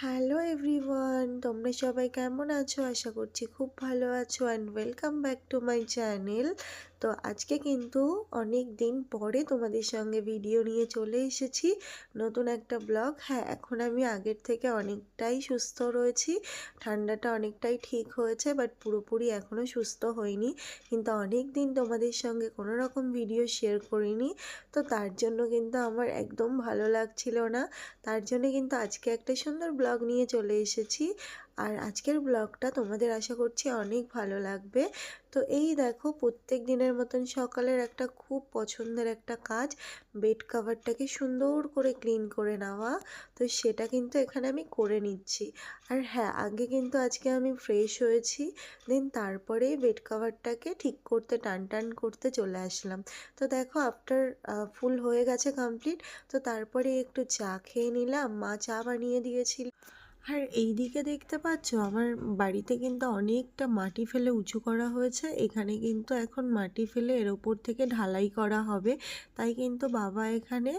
Hello everyone তোমরা সবাই কেমন আছো? আশা করছি খুব ভালো আছো and welcome back to my channel তো আজকে কিন্তু অনেক দিন পরে তোমাদের সঙ্গে ভিডিও নিয়ে চলে এসেছি, নতুন একটা ব্লগ হ্যাঁ এখন আমি আগের থেকে অনেকটাই সুস্থ রয়েছি, ঠান্ডাটা অনেকটাই ঠিক হয়েছে বাট পুরোপুরি এখনও সুস্থ হইনি। কিন্তু অনেক দিন তোমাদের সঙ্গে কোনো রকম ভিডিও শেয়ার করিনি, তো তার জন্য কিন্তু আমার একদম ভালো লাগছিল না। তার জন্য কিন্তু আজকে একটা সুন্দর ব্লগ নিয়ে চলে এসেছি। আর আজকের ব্লগটা তোমাদের আশা করছি অনেক ভালো লাগবে। তো এই দেখো প্রত্যেক দিনের মতন সকালের একটা খুব পছন্দের একটা কাজ বেড কাভারটাকে সুন্দর করে ক্লিন করে নেওয়া। তো সেটা কিন্তু এখানে আমি করে নিচ্ছি। আর হ্যাঁ আগে কিন্তু আজকে আমি ফ্রেশ হয়েছি দেন তারপরে বেড কাভারটাকে ঠিক করতে, টান টান করতে চলে আসলাম। তো দেখো আফটার ফুল হয়ে গেছে কমপ্লিট তো তারপরে একটু চা খেয়ে নিলাম। মা চা বানিয়ে দিয়েছিল। আর এই দিকে দেখতে পাচ্ছ, আমার বাড়িতে কিন্তু অনেকটা মাটি ফেলে উঁচু করা হয়েছে। এখানে কিন্তু এখন মাটি ফেলে এর ওপর থেকে ঢালাই করা হবে। তাই কিন্তু বাবা এখানে,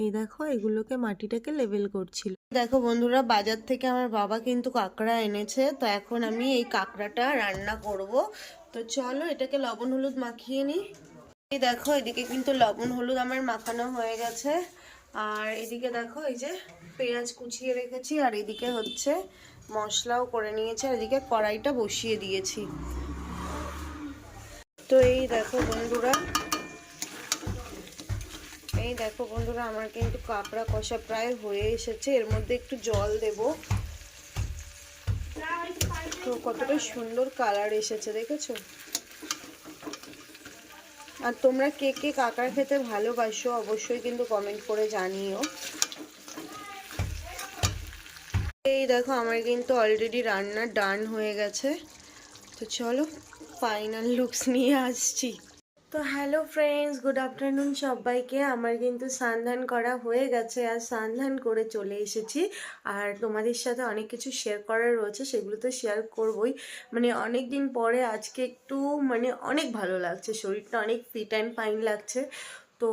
এই দেখো, এগুলোকে মাটিটাকে লেভেল করছিল। দেখো বন্ধুরা, বাজার থেকে আমার বাবা কিন্তু কাঁকড়া এনেছে। তো এখন আমি এই কাঁকড়াটা রান্না করব। তো চলো, এটাকে লবণ হলুদ মাখিয়ে নিই। দেখো, এদিকে কিন্তু লবণ হলুদ আমার মাখানো হয়ে গেছে। আর এদিকে দেখো, এই যে পেঁয়াজ কুচিয়ে রেখেছি, আর এদিকে হচ্ছে মশলাও করে নিয়েছি, আর এদিকে কড়াইটা বসিয়ে দিয়েছি। তো এই দেখো বন্ধুরা, এই দেখো বন্ধুরা, আমার কিন্তু কাঁকড়া কষা প্রায় হয়ে এসেছে, এর মধ্যে একটু জল দেব। তো কতটা সুন্দর কালার এসেছে, দেখেছ? আর তোমরা কে কে কাকার খেতে ভালোবাসো অবশ্যই কিন্তু কমেন্ট করে জানিও। এই দেখো, আমার কিন্তু অলরেডি রান্না ডান হয়ে গেছে। তো চলো ফাইনাল লুকস নিয়ে আসছি। তো হ্যালো ফ্রেন্ডস, গুড আফটারনুন সবাইকে। আমার কিন্তু সান্ধান করা হয়ে গেছে আর সান্ধান করে চলে এসেছি। আর তোমাদের সাথে অনেক কিছু শেয়ার করার রয়েছে, সেগুলো তো শেয়ার করবই। মানে অনেক দিন পরে আজকে একটু মানে অনেক ভালো লাগছে, শরীরটা অনেক ফিট অ্যান্ড ফাইন লাগছে। তো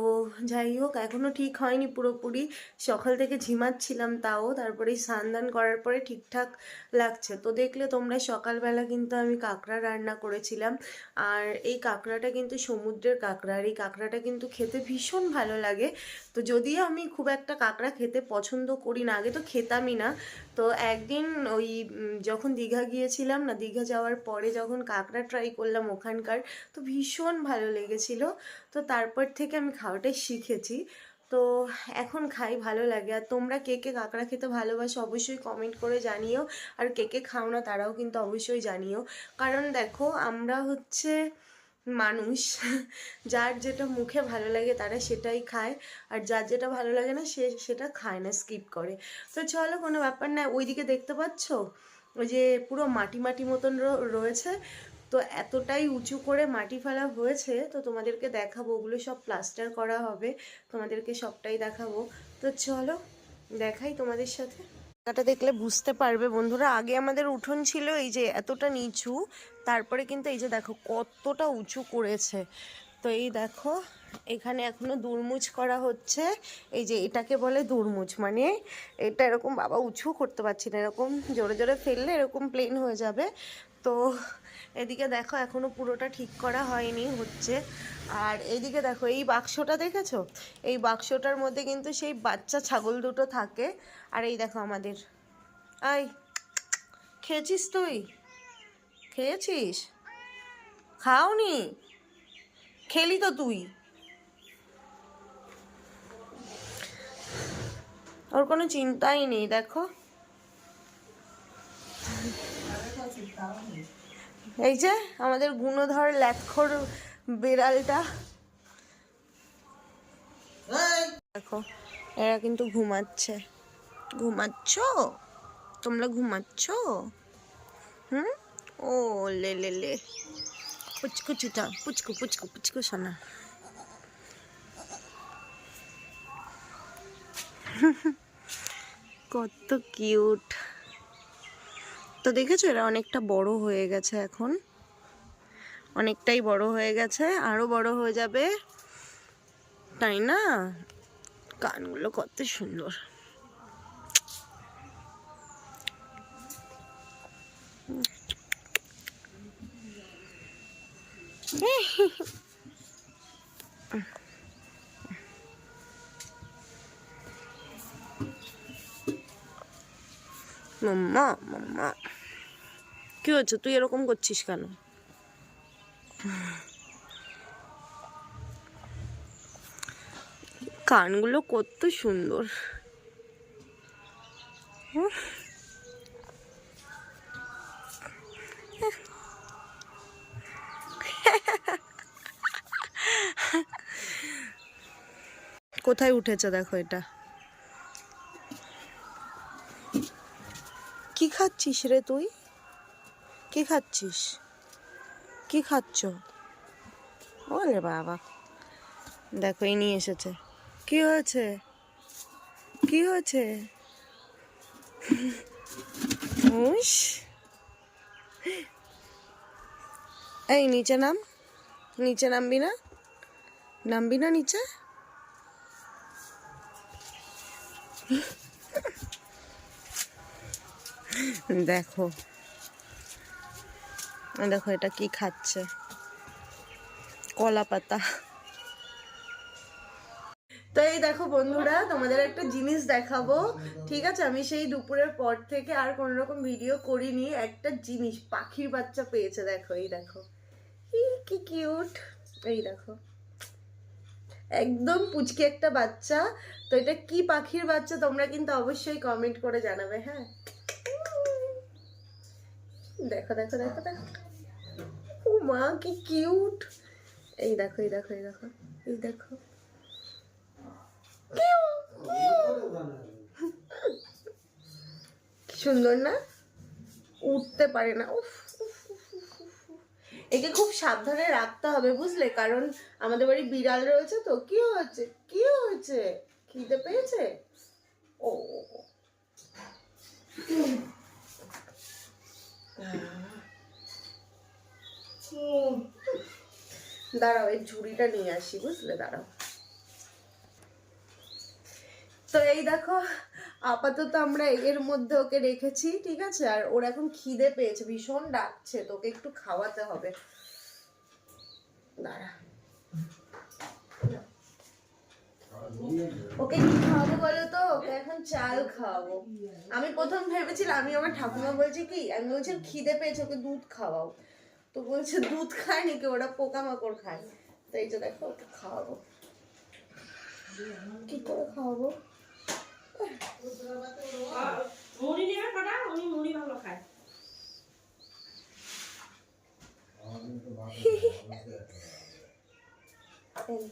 যাই হোক এখনও ঠিক হয়নি পুরোপুরি। সকাল থেকে ঝিমাচ্ছিলাম তাও, তারপরে স্নান করার পরে ঠিকঠাক লাগছে। তো দেখলে তোমরা সকালবেলা কিন্তু আমি কাঁকড়া রান্না করেছিলাম। আর এই কাঁকড়াটা কিন্তু সমুদ্রের কাঁকড়া, আর এই কাঁকড়াটা কিন্তু খেতে ভীষণ ভালো লাগে। তো যদিও আমি খুব একটা কাঁকড়া খেতে পছন্দ করি না, আগে তো খেতামই না। তো একদিন ওই যখন দীঘা গিয়েছিলাম না, দীঘা যাওয়ার পরে যখন কাঁকড়া ট্রাই করলাম ওখানকার, তো ভীষণ ভালো লেগেছিল। তো তারপর থেকে আমি খাওয়াটাই শিখেছি। তো এখন খাই, ভালো লাগে। আর তোমরা কে কে কাঁকড়া খেতে ভালোবাসো অবশ্যই কমেন্ট করে জানিও। আর কে কে খাও না তারাও কিন্তু অবশ্যই জানিও। কারণ দেখো, আমরা হচ্ছে মানুষ, যার যেটা মুখে ভালো লাগে তারা সেটাই খায়, আর যার যেটা ভালো লাগে না সে সেটা খায় না স্কিপ করে। তো চলো কোনো ব্যাপার না, ওইদিকে দেখতে পাচ্ছ? ওই যে পুরো মাটি মাটি মতন রয়েছে। তো এতটাই উঁচু করে মাটি ফেলা হয়েছে, তো তোমাদেরকে দেখাবো, ওগুলো সব প্লাস্টার করা হবে, তোমাদেরকে সবটাই দেখাবো। তো চলো, দেখাই তোমাদের সাথে। জায়গাটা দেখলে বুঝতে পারবে। বন্ধুরা, আগে আমাদের উঠোন ছিল এই যে এতটা নিচু, তারপরে কিন্তু এই যে দেখো কতটা উঁচু করেছে। তো এই দেখো, এখানে এখনও দুরমুজ করা হচ্ছে। এই যে এটাকে বলে দুরমুজ মানে এটা এরকম বাবা উঁচু করতে পারছি না, এরকম জোরে জোরে ফেললে এরকম প্লেন হয়ে যাবে। তো এদিকে দেখো এখনও পুরোটা ঠিক করা হয়নি, হচ্ছে। আর এদিকে দেখো, এই বাক্সটা দেখেছ? এই বাক্সটার মধ্যে কিন্তু সেই বাচ্চা ছাগল দুটো থাকে। আর এই দেখো আমাদের। আই, খেয়েছিস তুই? খেয়েছিস? খাওনি? খেলি তো তুই। ওর কোনো চিন্তাই নেই, দেখো। এই যে আমাদের গুণধর ল্যাক্ষর বেড়ালটা। দেখো এরা কিন্তু ঘুমাচ্ছে। ঘুমাচ্ছ? তোমরা ঘুমাচ্ছ? হুম? ও লে লে লে। পুচকু চুটা পুচকু পুচকু পুচকু সোনা। কত কিউট। তো দেখেছ এরা অনেকটা বড় হয়ে গেছে এখন। অনেকটাই বড় হয়ে গেছে আরও বড় হয়ে যাবে। তাই না? কানগুলো কত সুন্দর। মাম্মা মাম্মা। কি হচ্ছে তুই এরকম করছিস কেন? কানগুলো কত সুন্দর। কোথায় উঠেছে দেখো এটা? খাচ্ছিস রে তুই? কি খাচ্ছিস? কি খাচ্ছ? বলে বাবা। দেখো, এই নিয়ে এসেছে। কি হয়েছে? কি হয়েছে? উস। এই, নিচে নাম? নিচে নামবি না? নামবি না নিচে? দেখো। দেখো এটা কি খাচ্ছে। কলা পাতা। তো এই দেখো বন্ধুরা, তোমাদের একটা জিনিস দেখাবো। ঠিক আছে? আমি সেই দুপুরের পর থেকে আর কোনো রকম ভিডিও করিনি। একটা জিনিস পাখির বাচ্চা পেয়েছে, দেখো, এই দেখো। কি কিউট এই দেখো। একদম পুচকি একটা বাচ্চা। তো এটা কি পাখির বাচ্চা? তোমরা কিন্তু অবশ্যই কমেন্ট করে জানাবে হ্যাঁ? দেখো দেখো দেখো দেখো। ও মা, কি কিউট এই দেখো এই দেখো এই দেখো এই দেখো। সুন্দর না? উঠতে পারে না। উফ। একে খুব সাবধানে রাখতে হবে, বুঝলে? কারণ আমাদের বাড়ি বিড়াল রয়েছে তো। কি হয়েছে? কি হয়েছে? খিদে পেয়েছে? ও। দাঁড়াও, এই ঝুড়িটা নিয়ে আসি, বুঝলে? দাঁড়াও। তো এই দেখো, আপাতত আমরা এর মধ্যে ওকে রেখেছি, ঠিক আছে? আর ওর এখন খিদে পেয়েছে, ভীষণ ডাকছে, তোকে একটু খাওয়াতে হবে। দাঁড়া। ওকে কি খাওয়াবো বলো তো? ওকে এখন চাল খাওয়াবো। আমি প্রথম ভেবেছিলাম আমি আমার ঠাকুমা বলছে কি আমি বলছি খিদে পেয়েছে ওকে দুধ খাওয়াও। তো বলছে দুধ খায় নাকি ওরা পোকামাকড় খায়। তো এই যে দেখো ওকে খাওয়াবো। কি করে খাওয়াবো? মুড়ি নেবে কটা? উনি মুড়ি ভালো খায়। এই,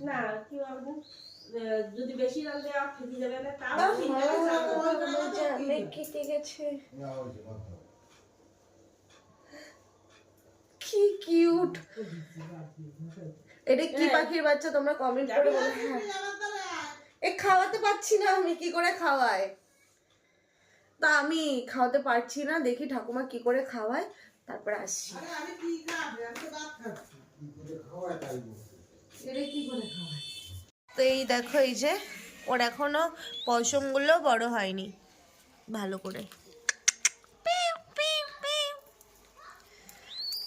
না কি হবে যদি বেশি রান দেওয়া খেতে যাবে না তাও আহ, ঠিক আছে। বলছে আমি কেটে গেছে। কি কিউট এটা কি পাখির বাচ্চা? তোমরা কমেন্ট করে বলো। হ্যাঁ এ খাওয়াতে পারছি না আমি কি করে খাওয়াই তা আমি খাওয়াতে পারছি না দেখি ঠাকুমা কি করে খাওয়ায় তারপরে আসছি। তো এই দেখো এই যে ওর এখনও পশমগুলো বড় হয়নি ভালো করে। পিউ, পিউ, পিউ।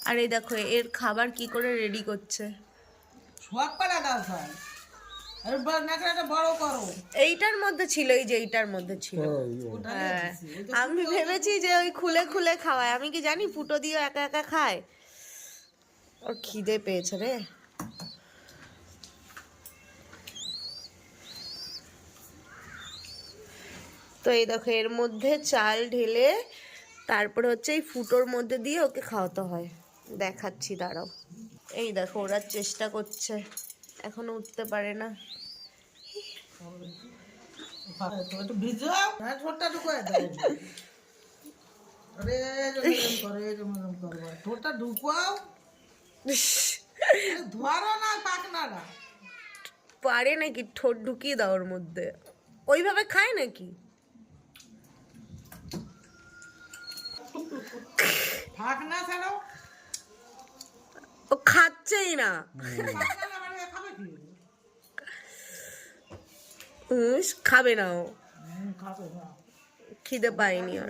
আর এই দেখো এর খাবার কি করে রেডি করছে? এইটার মধ্যে ছিল এই যে এইটার মধ্যে ছিল। হ্যাঁ। আমি ভেবেছি যে ওই খুলে খুলে খাওয়ায়। আমি কি জানি ফুটো দিয়ে একা একা খায়? ওর খিদে পেয়েছে রে। তো এই দেখো, এর মধ্যে চাল ঢেলে তারপরে হচ্ছে এই ফুটোর মধ্যে দিয়ে ওকে খাওয়াতে হয়। দেখাচ্ছি, দাঁড়াও। এই দেখো, ওরা চেষ্টা করছে। এখনও উঠতে পারে না। পারে নাকি? ঠোঁট ঢুকিয়ে দাও ওর মধ্যে। ওইভাবে খায় নাকি? ছাড়ো। ও খাচ্ছেই না। খাবে না ও। খিদে পায়নি আর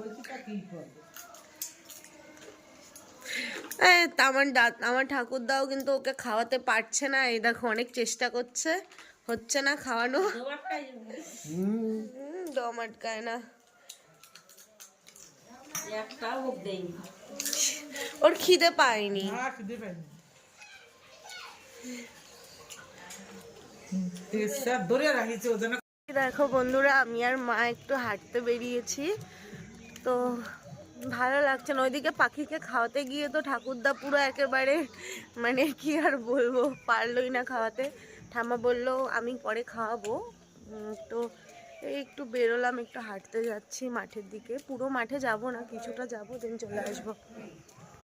আমার আমার ঠাকুরদাও কিন্তু ওকে খাওয়াতে পারছে না। এই দেখো অনেক চেষ্টা করছে। হচ্ছে না খাওয়ানো। দম আটকায় না। ওর খিদে পায়নি। দেখো বন্ধুরা আমি আর মা একটু হাঁটতে বেরিয়েছি। তো ভালো লাগছে না। ওইদিকে পাখিকে খাওয়াতে গিয়ে তো ঠাকুরদা পুরো একেবারে মানে কি আর বলব পারলোই না খাওয়াতে। ঠাম্মা বলল আমি পরে খাওয়াবো। তো এই একটু বেরোলাম, একটু হাঁটতে যাচ্ছি মাঠের দিকে। পুরো মাঠে যাব না, কিছুটা যাব, দেন চলে আসব।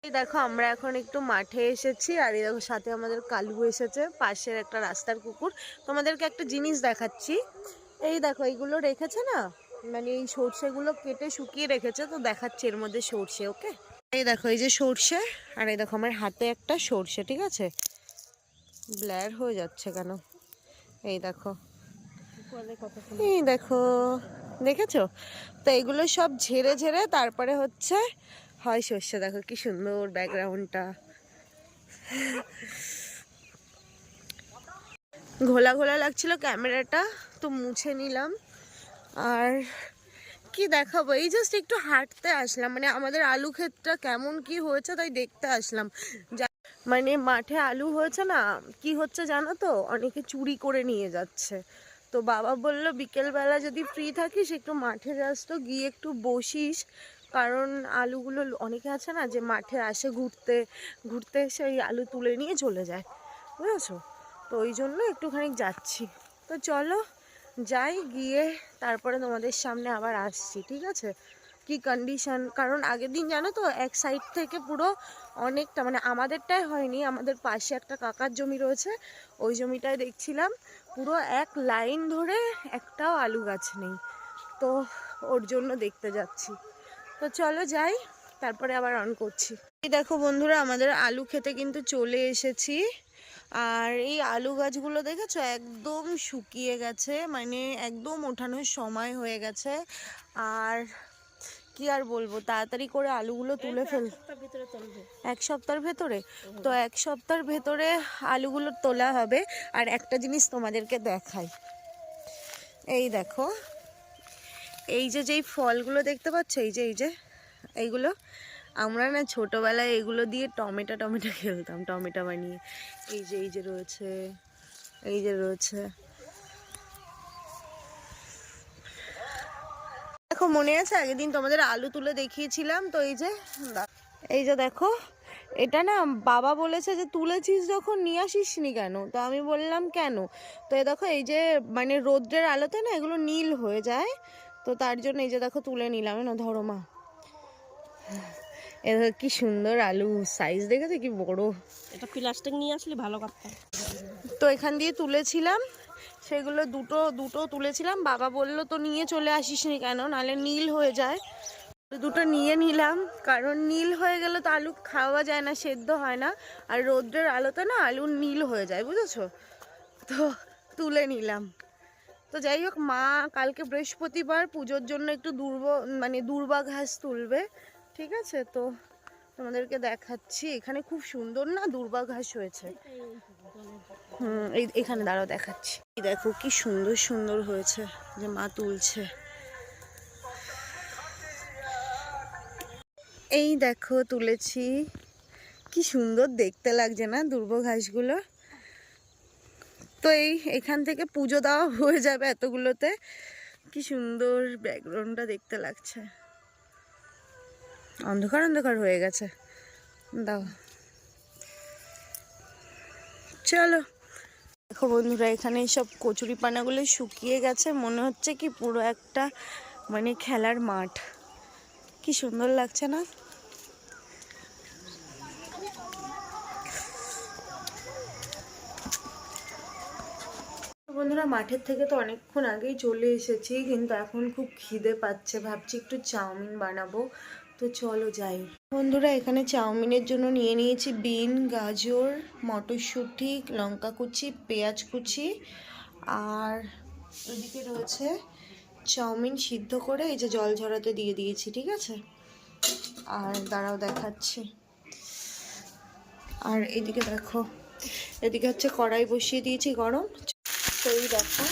এই দেখো, আমরা এখন একটু মাঠে এসেছি, আর এই দেখো, সাথে আমাদের কালু এসেছে, পাশের একটা রাস্তার কুকুর। তোমাদেরকে একটা জিনিস দেখাচ্ছি। এই দেখো, এইগুলো রেখেছে না? মানে এই সর্ষেগুলো কেটে শুকিয়ে রেখেছে, তো দেখাচ্ছি এর মধ্যে সর্ষে, ওকে? এই দেখো, এই যে সর্ষে, আর এই দেখো, আমার হাতে একটা সর্ষে, ঠিক আছে? ব্ল্যার হয়ে যাচ্ছে কেন? এই দেখো। এই দেখো, দেখেছ? তো এগুলো সব ঝেড়ে ঝেড়ে তারপরে হচ্ছে, হয় সর্ষে। দেখো কি সুন্দর ব্যাকগ্রাউন্ডটা। ঘোলা ঘোলা লাগছিল ক্যামেরাটা, তো মুছে নিলাম। আর কি দেখাবো? এই জাস্ট একটু হাঁটতে আসলাম। মানে আমাদের আলু ক্ষেতটা কেমন কি হয়েছে তাই দেখতে আসলাম। মানে মাঠে আলু হয়েছে না, কি হচ্ছে জানো তো? অনেকে চুরি করে নিয়ে যাচ্ছে। তো বাবা বলল, বিকেলবেলা যদি ফ্রি থাকিস, একটু মাঠে যাস তো গিয়ে একটু বসিস। কারণ আলুগুলো অনেকে আছে না, যে মাঠে আসে ঘুরতে ঘুরতে এসে ওই আলু তুলে নিয়ে চলে যায়। বুঝেছ? তো ওই জন্য একটুখানি যাচ্ছি। তো চলো, যাই, গিয়ে তারপরে তোমাদের সামনে আবার আসছি, ঠিক আছে? কি কন্ডিশন কারণ আগের দিন জানো তো, এক সাইড থেকে পুরো অনেকটা মানে আমাদেরটাই হয়নি, আমাদের পাশে একটা কাকার জমি রয়েছে, ওই জমিটায় দেখছিলাম, পুরো এক লাইন ধরে একটাও আলু গাছ নেই। তো ওর জন্য দেখতে যাচ্ছি। তো চলো যাই, তারপরে আবার অন করছি। এই দেখো বন্ধুরা, আমাদের আলু খেতে কিন্তু চলে এসেছি। আর এই আলু গাছগুলো দেখেছ? একদম শুকিয়ে গেছে মানে একদম ওঠানোর সময় হয়ে গেছে। আর কি আর বলব? তাড়াতাড়ি করে আলুগুলো তুলে ফেল ভিতরে এক সপ্তাহের ভেতরে? তো এক সপ্তাহের ভেতরে আলুগুলো তোলা হবে। আর একটা জিনিস তোমাদেরকে দেখাই। এই দেখো। এই যে যেই ফলগুলো দেখতে পাচ্ছ এই যে এই যে এইগুলো। আমরা না ছোটোবেলায় এগুলো দিয়ে টমেটো টমেটো খেলতাম টমেটো বানিয়ে। এই যে এই যে রয়েছে এই যে রয়েছে। দেখো মনে আছে? আগের দিন তোমাদের আলু তুলে দেখিয়েছিলাম তো এই যে এই যে দেখো এটা না বাবা বলেছে যে তুলেছিস যখন নিয়ে আসিস নি কেন? তো আমি বললাম কেন? তো এই দেখো এই যে মানে রোদ্রের আলোতে না এগুলো নীল হয়ে যায় তো তার জন্য এই যে দেখো তুলে নিলাম। না ধরো মা। এ দেখো কি সুন্দর আলু সাইজ দেখেছে? কি বড়। এটা প্লাস্টিক নিয়ে আসলে ভালো কথা। তো এখান দিয়ে তুলেছিলাম। সেগুলো দুটো দুটো তুলেছিলাম। বাবা বলল, তো নিয়ে চলে আসিস নি কেন? নালে নীল হয়ে যায়। দুটো নিয়ে নিলাম, কারণ নীল হয়ে গেলে তো আলু খাওয়া যায় না, সেদ্ধ হয় না। আর রৌদ্রের আলোতে না আলু নীল হয়ে যায়, বুঝেছ? তো তুলে নিলাম। তো যাই হোক, মা কালকে বৃহস্পতিবার পুজোর জন্য একটু দুর্ব মানে দুর্বা ঘাস তুলবে, ঠিক আছে? তো তোমাদেরকে দেখাচ্ছি। এখানে খুব সুন্দর না দুর্বা ঘাস হয়েছে? হুম, এই এখানে দাঁড়াও দেখাচ্ছি। দেখো কি সুন্দর সুন্দর হয়েছে যে মা তুলছে। এই দেখো তুলেছি। কি সুন্দর দেখতে লাগছে না দুর্ব ঘাসগুলো? তো এই এখান থেকে পুজো দেওয়া হয়ে যাবে এতগুলোতে। কি সুন্দর ব্যাকগ্রাউন্ডটা দেখতে লাগছে। অন্ধকার অন্ধকার হয়ে গেছে। দাও। চলো। দেখো বন্ধুরা, এখানে সব কচুরি পানাগুলো শুকিয়ে গেছে। মনে হচ্ছে কি পুরো একটা মানে খেলার মাঠ। কি সুন্দর লাগছে না? বন্ধুরা, মাঠের থেকে তো অনেকক্ষণ আগেই চলে এসেছি, কিন্তু এখন খুব খিদে পাচ্ছে। ভাবছি একটু চাউমিন বানাবো। তো চলো যাই। বন্ধুরা, এখানে চাউমিনের জন্য নিয়ে নিয়েছি বিন, গাজর, মটরশুঁটি, লঙ্কা কুচি, পেঁয়াজ কুচি আর এদিকে রয়েছে চাউমিন সিদ্ধ করে এই যে জল ঝরাতে দিয়ে দিয়েছি, ঠিক আছে? আর দাঁড়াও দেখাচ্ছি। আর এদিকে দেখো, এদিকে হচ্ছে কড়াই বসিয়ে দিয়েছি গরম। এই দেখো,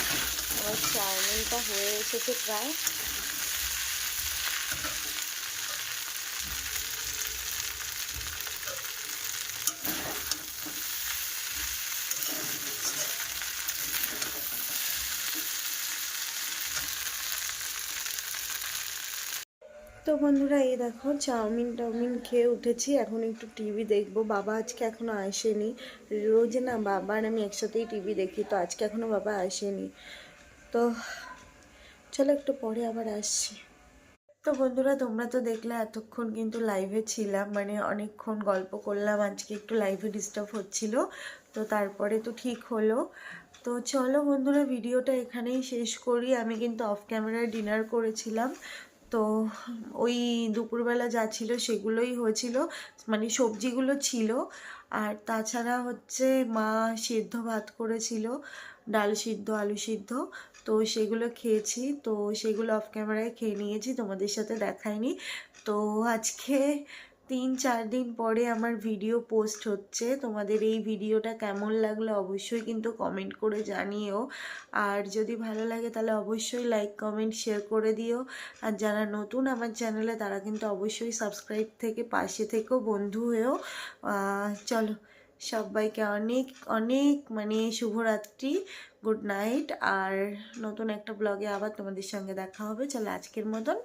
আমার চাউমিনটা হয়ে এসেছে প্রায়। তো বন্ধুরা, এই দেখো চাউমিন টাউমিন খেয়ে উঠেছি। এখন একটু টিভি দেখব। বাবা আজকে এখনও আসেনি। রোজ না বাবা আর আমি একসাথেই টিভি দেখি, তো আজকে এখনও বাবা আসেনি। তো চলো একটু পরে আবার আসছি। তো বন্ধুরা, তোমরা তো দেখলে এতক্ষণ কিন্তু লাইভে ছিলাম মানে অনেকক্ষণ গল্প করলাম। আজকে একটু লাইভে ডিস্টার্ব হচ্ছিল, তো তারপরে তো ঠিক হলো। তো চলো বন্ধুরা ভিডিওটা এখানেই শেষ করি। আমি কিন্তু অফ ক্যামেরায় ডিনার করেছিলাম তো ওই দুপুরবেলা যা ছিল সেগুলোই হয়েছিল মানে সবজিগুলো ছিল। আর তাছাড়া হচ্ছে মা সিদ্ধ ভাত করেছিল, ডাল সিদ্ধ, আলু সিদ্ধ। তো সেগুলো খেয়েছি, তো সেগুলো অফ ক্যামেরায় খেয়ে নিয়েছি, তোমাদের সাথে দেখাইনি তো আজকে তিন, চার দিন পরে আমার ভিডিও পোস্ট হচ্ছে। তোমাদের এই ভিডিওটা কেমন লাগল অবশ্যই কিন্তু কমেন্ট করে জানিও। আর যদি ভালো লাগে তাহলে অবশ্যই লাইক কমেন্ট শেয়ার করে দিও। আর যারা নতুন আমার চ্যানেলে তারা কিন্তু অবশ্যই সাবস্ক্রাইব থেকে পাশে থেকেও বন্ধু হয়েও। চলো, সবাইকে অনেক অনেক মানে শুভরাত্রি গুড নাইট আর নতুন একটা ব্লগে আবার তোমাদের সঙ্গে দেখা হবে। চলো, আজকের মতন